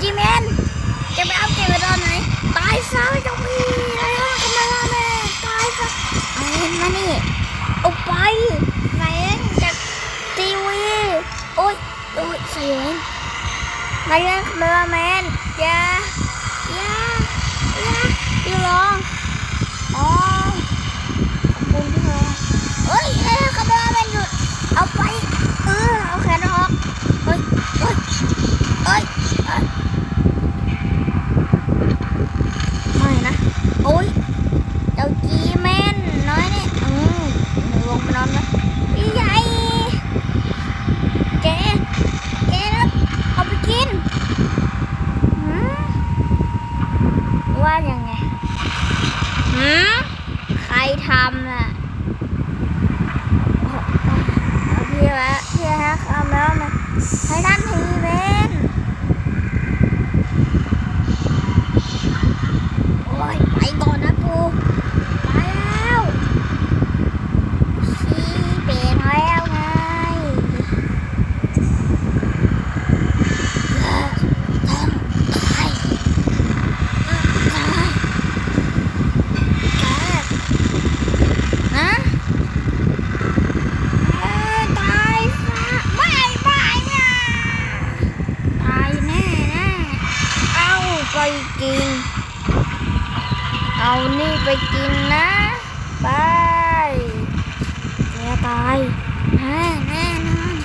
จีแมนจะไปเอาเก็บไปตอนไหน ตายซะเจ้าพี่อะไรวะทำไมล่ะแม่ตายซะเอามานี่เอาไปไหนจากทีวีโอ๊ยโอ๊ยเสียงไหนทำไมล่ะแมนอย่าอย่าอย่าพี่ลองอ๋อขอบคุณพี่ลองเฮ้ยเอ้ยคาเมราแมนหยุดเอาไปเออเอาแขนออกเฮ้ยเฮ้ยเฮ้ยเอ้ยไม่นะโอ๊ยเจ้าจีแมนน้อยนี่อืมลงไปนอนนะพี่ใหญ่แกแกนะเอาไปกินหืมว่ายังไงหืมใครทำน่ะเอาเอาพี่ละพี่ฮะเอาแล้วมาให้ท่านทีเวนโอ้ย ไปก่อนนะปูไปแล้วชี้เป็นแล้วไงต้องตายตายแกฮะเอ้ยตายไม่ไม่ตายแน่แน่เอาไปกิน เอานี่ไปกินนะไปแกตายแน่แน่นอน